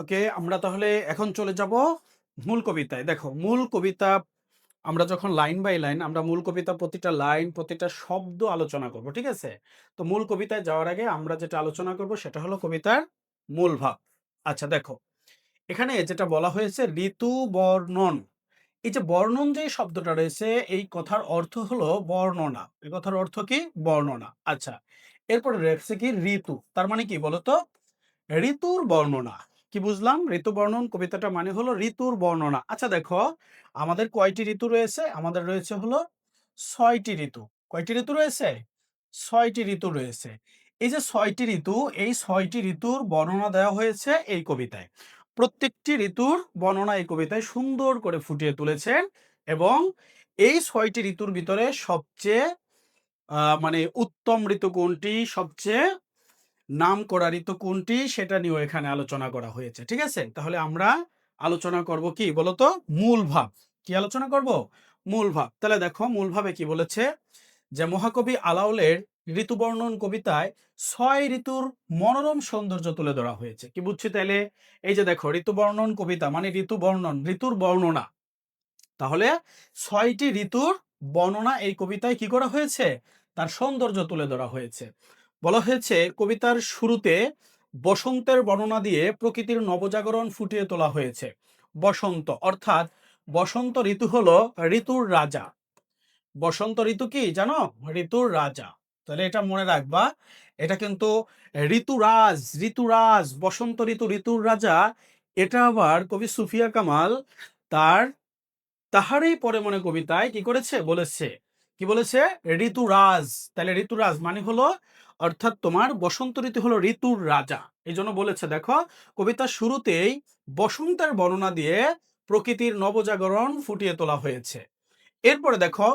ওকে, আমরা তাহলে এখন চলে যাব মূল কবিতায়। দেখো, মূল কবিতা, আমরা যখন লাইন বাই লাইন, আমরা মূল কবিতা প্রতিটা লাইন, প্রতিটা শব্দ আলোচনা করব, ঠিক আছে? তো মূল কবিতায় যাওয়ার আগে আমরা যেটা আলোচনা করব সেটা হলো কবিতার মূল ভাব। আচ্ছা দেখো, এখানে যেটা বলা হয়েছে, ঋতু বর্ণন। এই যে বর্ণন যে শব্দটা রয়েছে, এই কথার অর্থ হলো বর্ণনা। এই কথার অর্থ কি? বর্ণনা। আচ্ছা এরপরে রয়েছে কি? ঋতু। তার মানে কি বলতো? ঋতুর বর্ণনা। কি বুঝলাম? ঋতু বর্ণন, কবিতাটা মানে হলো ঋতুর বর্ণনা। আচ্ছা দেখো, আমাদের কয়টি ঋতু রয়েছে? আমাদের রয়েছে হলো ছয়টি ঋতু। কয়টি ঋতু রয়েছে? ছয়টি ঋতু রয়েছে। এই যে ছয়টি ঋতু, এই ছয়টি ঋতুর বর্ণনা দেওয়া হয়েছে এই কবিতায়। প্রত্যেকটি ঋতুর বর্ণনা এই কবিতায় সুন্দর করে ফুটিয়ে তুলেছেন এবং এই ছয়টি ঋতুর ভিতরে সবচেয়ে মানে উত্তম ঋতু কোনটি? সবচেয়ে নাম করা ঋতু কোনটি সেটা নিয়েও এখানে আলোচনা করা হয়েছে, ঠিক আছে? তাহলে আমরা আলোচনা করব কি বলতো? মূল ভাব। কি আলোচনা করব? মূল ভাব। তাহলে দেখো, মূল ভাবে কি বলেছে যে মহাকবি আলাউলের ঋতুবর্ণন কবিতায় ছয় ঋতুর মনোরম সৌন্দর্য তুলে ধরা হয়েছে। কি বুঝছি তাইলে? এই যে দেখো, ঋতুবর্ণন কবিতা মানে ঋতু বর্ণন ঋতুর বর্ণনা। তাহলে ছয়টি ঋতুর বর্ণনা এই কবিতায় কি করা হয়েছে? তার সৌন্দর্য তুলে ধরা হয়েছে। বলা হয়েছে, কবিতার শুরুতে বসন্তের বর্ণনা দিয়ে প্রকৃতির নবজাগরণ ফুটিয়ে তোলা হয়েছে। বসন্ত, অর্থাৎ বসন্ত ঋতু হলো ঋতুর রাজা। বসন্ত ঋতু কি জানো? ঋতুর রাজা। তাহলে এটা মনে রাখবা, এটা কিন্তু ঋতুরাজ ঋতুরাজ, বসন্ত ঋতু, ঋতুর রাজা। এটা আবার কবি সুফিয়া কামাল তার, তাহারই পরে মনে কবিতায় কি করেছে? বলেছে কি বলেছে? ঋতুরাজ। তাহলে ঋতুরাজ মানে হলো, অর্থাৎ তোমার বসন্ত ঋতু হলো ঋতুর রাজা। এই জন্য বলেছে, দেখো, কবিতার শুরুতেই বসন্তের বর্ণনা দিয়ে প্রকৃতির নবজাগরণ ফুটিয়ে তোলা হয়েছে। এরপরে দেখো,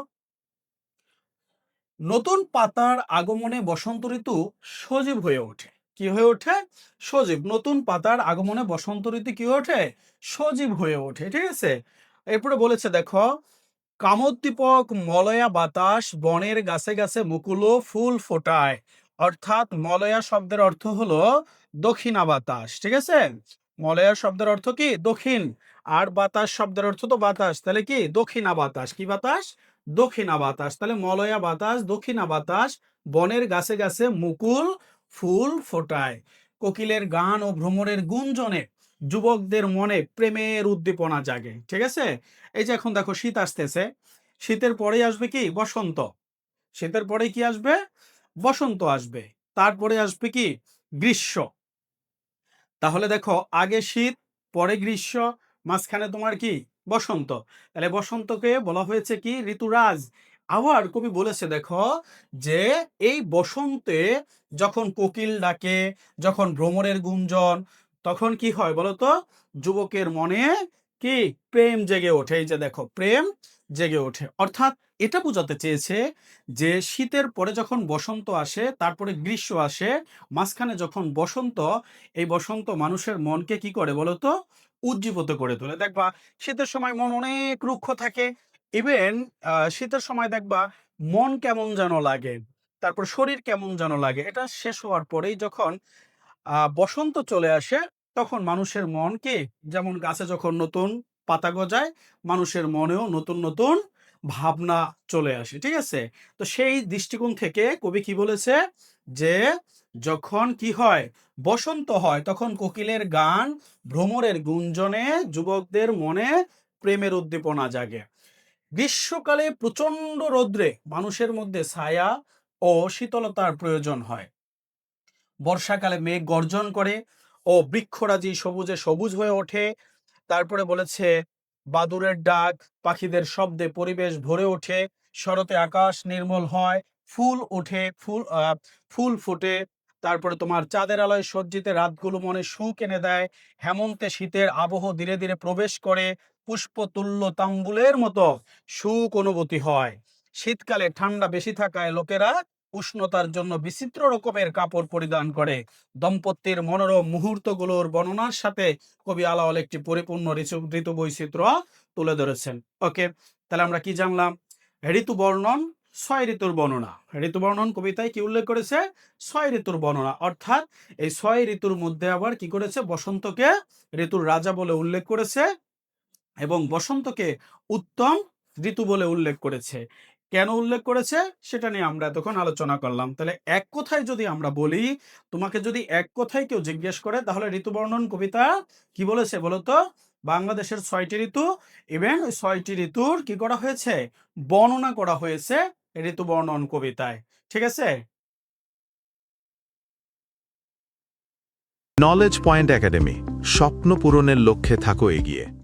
নতুন পাতার আগমনে বসন্ত ঋতু সজীব হয়ে ওঠে। কি হয়ে ওঠে? সজীব। নতুন পাতার আগমনে বসন্ত ঋতু কি ওঠে? সজীব হয়ে ওঠে। ঠিক আছে? এরপরে বলেছে, দেখো কামোদ্দীপক, মলয়া বাতাস, বনের গাছে গাছে মুকুলো ফুল ফোটায়। অর্থাৎ মলয়া শব্দের অর্থ হলো দক্ষিণা বাতাস, ঠিক আছে? মলয়া শব্দের অর্থ কি? দক্ষিণ। আর বাতাস শব্দের অর্থ তো বাতাস, তাহলে কি? দক্ষিণা বাতাস। কি বাতাস? দক্ষিণা বাতাস। তাহলে মলয়া বাতাস, দক্ষিণা বাতাস, বনের গাছে গাছে মুকুল ফুল ফোটায়। কোকিলের গান ও ভ্রমণের গুঞ্জনে যুবকদের মনে প্রেমের উদ্দীপনা জাগে, ঠিক আছে? এই যে এখন দেখো শীত আসতেছে, শীতের পরেই আসবে কি? বসন্ত। শীতের পরে কি আসবে? বসন্ত আসবে। তারপরে আসবে কি? গ্রীষ্ম। তাহলে দেখো আগে শীত, পরে গ্রীষ্ম, মাঝখানে তোমার কি? বসন্ত। তাহলে বসন্তকে বলা হয়েছে কি? ঋতুরাজ। আবার কবি বলেছে দেখো যে এই বসন্তে যখন কোকিল ডাকে, যখন ভ্রমণের গুঞ্জন তখন কি হয় বলতো? যুবকের মনে কি? প্রেম জেগে ওঠে। এই যে দেখো, প্রেম জেগে ওঠে। অর্থাৎ এটা বোঝাতে চেয়েছে যে শীতের পরে যখন বসন্ত আসে, তারপরে গ্রীষ্ম আসে, মাঝখানে যখন বসন্ত, এই বসন্ত মানুষের মনকে কি করে বলতো? উজ্জীবিত করে তোলে। দেখবা, শীতের সময় মন অনেক রুক্ষ থাকে। ইভেন শীতের সময় দেখবা, মন কেমন যেন লাগে। তারপর শরীর কেমন যেন লাগে। এটা শেষ হওয়ার পরেই যখন বসন্ত চলে আসে, তখন মানুষের মনকে যেমন গাছে যখন নতুন পাতা গজায়, মানুষের মনেও নতুন নতুন ভাবনা চলে আসে, ঠিক আছে? তো সেই দৃষ্টিকোণ থেকে কবি কি বলেছে? যে যখন কি হয়, বসন্ত হয়, তখন কোকিলের গান ভ্রমরের গুঞ্জনে যুবকদের মনে প্রেমের উদ্দীপনা জাগে। গ্রীষ্মকালে প্রচণ্ড রৌদ্রে মানুষের মধ্যে ছায়া ও শীতলতার প্রয়োজন হয়। বর্ষাকালে মেঘ গর্জন করে ও বৃক্ষরাজি সবুজে সবুজ হয়ে ওঠে, তারপরে বলেছে বাদুরের ডাক, পাখিদের শব্দে পরিবেশ ভরে ওঠে, শরতে আকাশ নির্মল হয়, ফুল ওঠে, ফুল ফুল ফুটে। তারপরে তোমার চাঁদের আলোয় সজ্জিত রাতগুলো মনে সুখ এনে দেয়, হেমন্তে শীতের আবহ ধীরে ধীরে প্রবেশ করে, পুষ্পতুল্য তাম্বুলের মতো সুখ অনুভূতি হয়। শীতকালে ঠান্ডা বেশি থাকায় লোকেরা উষ্ণতার জন্য বিচিত্র রকমের কাপড় পরিধান করে। দম্পতির মনোরম মুহূর্তগুলোর বর্ণনার সাথে কবি আলাওয়াল একটি পরিপূর্ণ ঋতু বৈচিত্র্য তুলে ধরেছেন। ওকে, তাহলে আমরা কি জানলাম? ঋতু বর্ণন ছয় ঋতুর বর্ণনা। ঋতু বর্ণন কবিতায় কি উল্লেখ করেছে? ছয় ঋতুর বর্ণনা। অর্থাৎ এই ছয় ঋতুর মধ্যে আবার কি করেছে? বসন্তকে ঋতুর রাজা বলে উল্লেখ করেছে এবং বসন্তকে উত্তম ঋতু বলে উল্লেখ করেছে। কেন উল্লেখ করেছে? সেটা নিয়ে আমরা এতক্ষণ আলোচনা করলাম। তাহলে এক কথায় যদি আমরা বলি, তোমাকে যদি এক কথায় কেউ জিজ্ঞেস করে, তাহলে ঋতু বর্ণন কবিতা কি বলেছে বলতো? বাংলাদেশের ছয়টি ঋতু এবং ওই ছয়টি ঋতুর কি করা হয়েছে? বর্ণনা করা হয়েছে ঋতু বর্ণন কবিতায়। ঠিক আছে? নলেজ পয়েন্ট একাডেমি স্বপ্ন পূরণের লক্ষ্যে থাকো এগিয়ে।